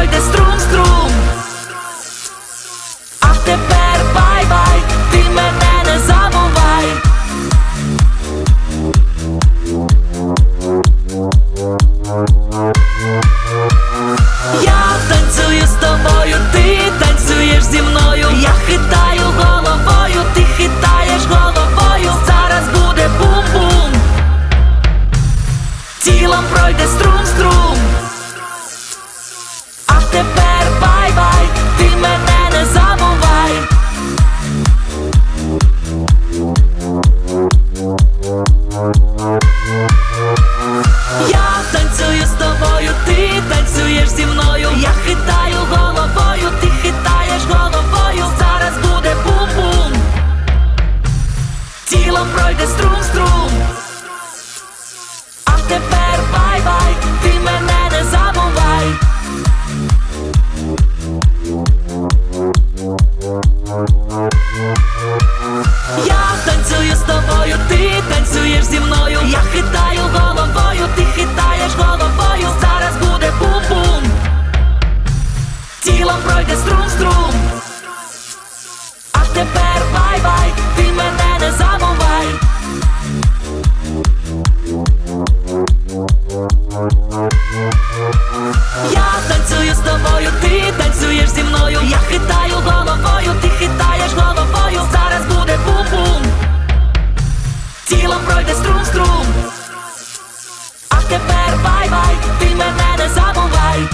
пройде струм-струм. А тепер бай-бай, ти мене не забувай. Я танцюю з тобою, ти танцюєш зі мною. Я хитаю головою, ти хитаєш головою. Зараз буде бум-бум. Тілом пройде струм-струм. А Тілом пройде струм-струм. А тепер бай-бай, ти мене не забувай. Я танцюю з тобою, ти танцюєш зі мною. Я хитаю головою, ти хитаєш головою. Зараз буде бум-бум. Тілом пройде струм-струм. А тепер бай-бай, ти мене не забувай.